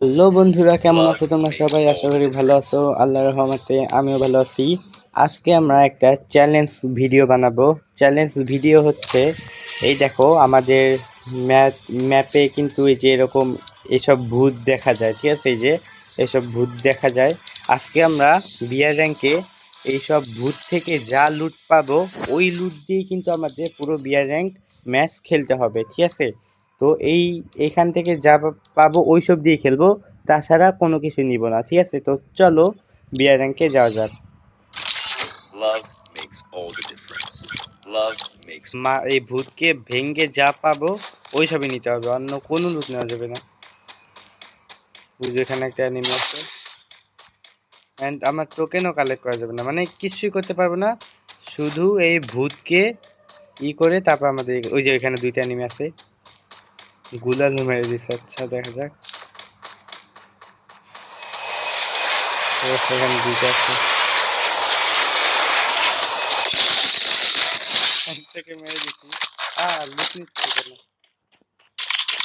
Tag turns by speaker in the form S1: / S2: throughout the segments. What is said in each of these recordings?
S1: Hello বন্ধুরা, কেমন আছো তোমরা সবাই? আশা করি ভালো আছো। আল্লাহর রহমতে আমিও ভালো আছি। আজকে আমরা একটা চ্যালেঞ্জ ভিডিও বানাবো। চ্যালেঞ্জ ভিডিও হচ্ছে, এই দেখো আমাদের ম্যাপ ম্যাপে কিন্তু এই যে এরকম এইসব ভূত দেখা যায়, ঠিক আছে? এই যে এইসব ভূত দেখা যায়। আজকে আমরা বিয়ার র্যাঙ্কে এইসব ভূত থেকে যা লুট পাবো, ওই লুট দিয়ে কিন্তু আমাদের পুরো বিয়ার র্যাঙ্ক ম্যাচ খেলতে হবে, ঠিক আছে? তো এই এখান থেকে যা পাবো ওই সব দিয়ে খেলব তাছাড়া কোনো কিছু নিব না ঠিক আছে? তো চলো বিয়ার র্যাঙ্কে যাওয়া যাক। মা এই ভূতকে ভেঙ্গে যা পাবো ওই সবই নিতে হবে অন্য কোনো লুট নেওয়া যাবে না। বুঝো এখানে একটা অ্যানিমি আছে। অ্যান্ড আমার টোকেনও কালেক্ট করা যাবে না মানে কিছুই করতে পারব না শুধু এই ভূতকে ই করে তারপর আমাদের ওই যে এখানে দুইটা অ্যানিমি আছে। গুলাল মেরে দিচ্ছে আচ্ছা দেখা যাক। সেখানে কেন?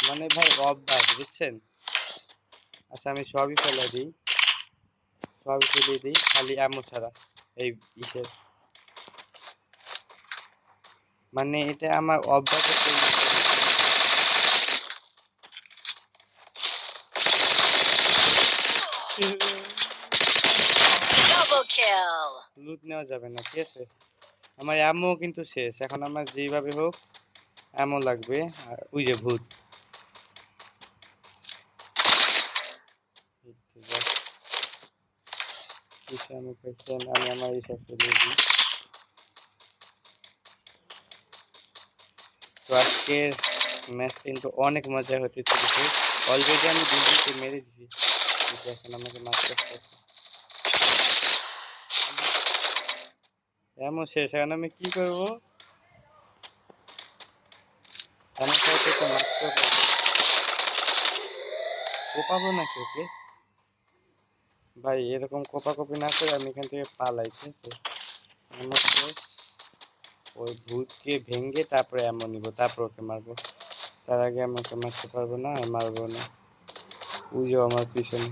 S1: মানে ভাই অভ্যাস বুঝছেন? আচ্ছা আমি সবই ফেলে দিই। সবই ফেলে দিই, খালি এমন ছাড়া, এই ইসের। মানে এটা আমার অভ্যাস হচ্ছে এই
S2: Double kill.
S1: লুট নেওয়া যাবে না, ঠিক আছে? আমার অ্যামো কিন্তু শেষ, এখন আমার যেভাবে হোক অ্যামো লাগবে, আর ওই যে ভূত। এই আমি আমার তো আজকের ম্যাচ কিন্তু অনেক মজা হতে অলরেডি আমি দুজনকে মেরে দিয়েছি। এখন আমাকে এমন শেষ এখন আমি কি করব? কোপাবো নাকি ওকে ভাই, এরকম কোপাকপি না করে আমি এখান থেকে পালাই, ঠিক ওই ভূতকে ভেঙে তারপরে এমন নিব তারপর ওকে মারবো। তার আগে আমি ওকে মারতে পারব না, আর মারবো না। বুঝো আমার পিছনে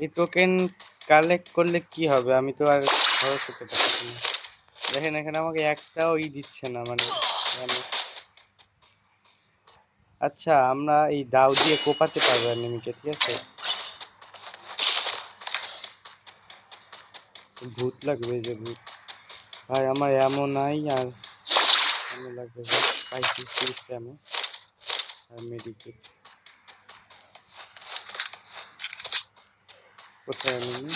S1: এই টোকেন কালেক্ট করলে কি হবে আমি তো আর খরচ করতে পারছি না দেখেন এখানে আমাকে একটাও ই দিচ্ছে না মানে মানে আচ্ছা আমরা এই দাও দিয়ে কোপাতে পারব অ্যানিমিকে ঠিক আছে ভূত লাগবে যে ভূত। ভাই, আমার এমন নাই আর এমন লাগবে পাইছি তিরিশ এমন আর মেডিকেট কোথায় এনিমি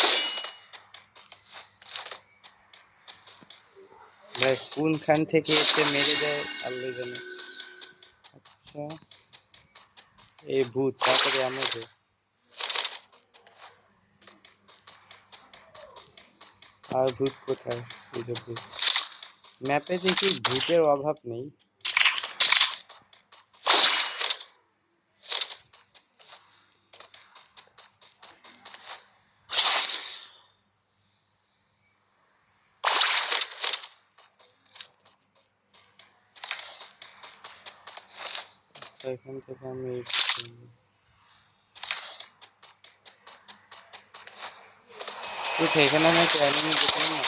S1: ভাই, কোনখান থেকে এসে মেরে দেয় আল্লাহ জানে। আচ্ছা এই ভূত তারপরে আমাদের আর ভূত কোথায়? ম্যাপে দেখি ভূতের অভাব নেই। আচ্ছা এখান থেকে আমি এই করব। কোথায় এখানে আমি একটা অ্যানিমি দেখলাম না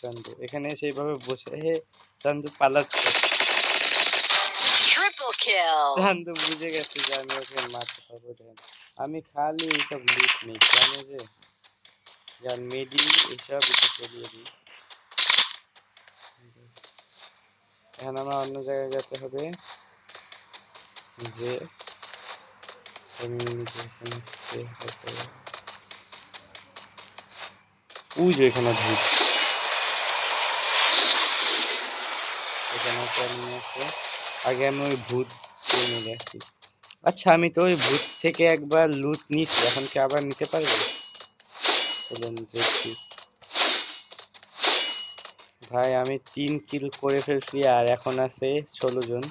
S1: চান্দু এখানে সেইভাবে বসে হে চান্দু পালাচ্ছে। চান্দু বুঝে গেছে যে আমি ওকে মারতে পারব আমি খালি এইসব লুট নেই জানো যে? যার মেডি এইসব এটা দিই। এখন আমার অন্য জায়গায় যেতে হবে। যে আগে আমি ওই ভূত নিয়ে আচ্ছা আমি তো ওই ভূত থেকে একবার লুট নিচ্ছি, এখন কি আবার নিতে পারব? চলুন দেখছি। ভাই, আমি তিন কিল করে ফেলছি আর এখন আছে ষোলো জন।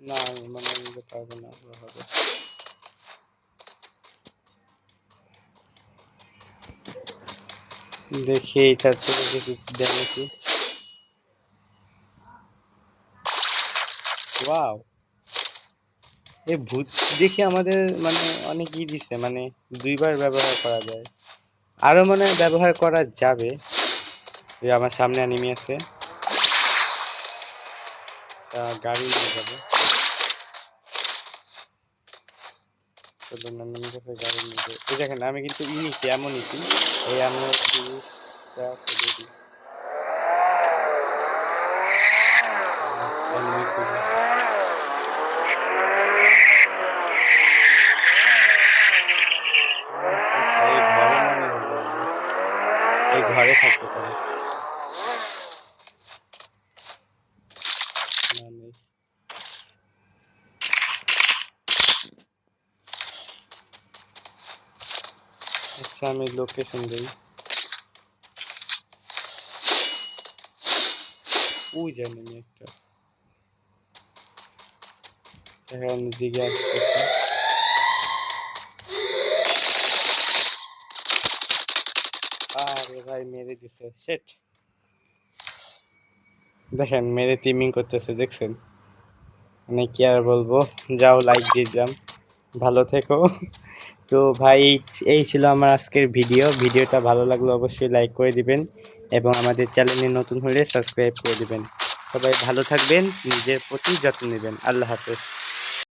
S1: না, আমি মনে নিতে পারব না দেখি থেকে ওয়াও! এই ভূত দেখে আমাদের মানে অনেক ই দিছে মানে দুইবার ব্যবহার করা যায়। আরও মানে ব্যবহার করা যাবে। এই আমার সামনে নেমে আছে গাড়ি নিয়ে যাবে। গাড়ি নিয়ে এই দেখেন, আমি কিন্তু ই নিচ্ছি এমন নিচ্ছি এই আমি একটু টা ফেলে দিই enemy খুঁজে। এই ঘরে মনে হলো আমার। এই ঘরে থাকতে পারে না নেই আচ্ছা আমি লোকেশন দিই। ওই জানি একটা। এখন দিকে আসতেছে। আরে ভাই, মেরে দিছে। সেট দেখেন, মেরে টিমিং করতেছে, দেখছেন? মানে কি আর বলব? যাও লাইক দিয়ে দিলাম ভালো থেকো। তো ভাই, এই ছিল আমার আজকের ভিডিও। ভিডিওটা ভালো লাগলে অবশ্যই লাইক করে দিবেন এবং আমাদের চ্যানেলে নতুন হলে সাবস্ক্রাইব করে দিবেন। সবাই ভালো থাকবেন, নিজের প্রতি যত্ন নেবেন। আল্লাহ হাফেজ।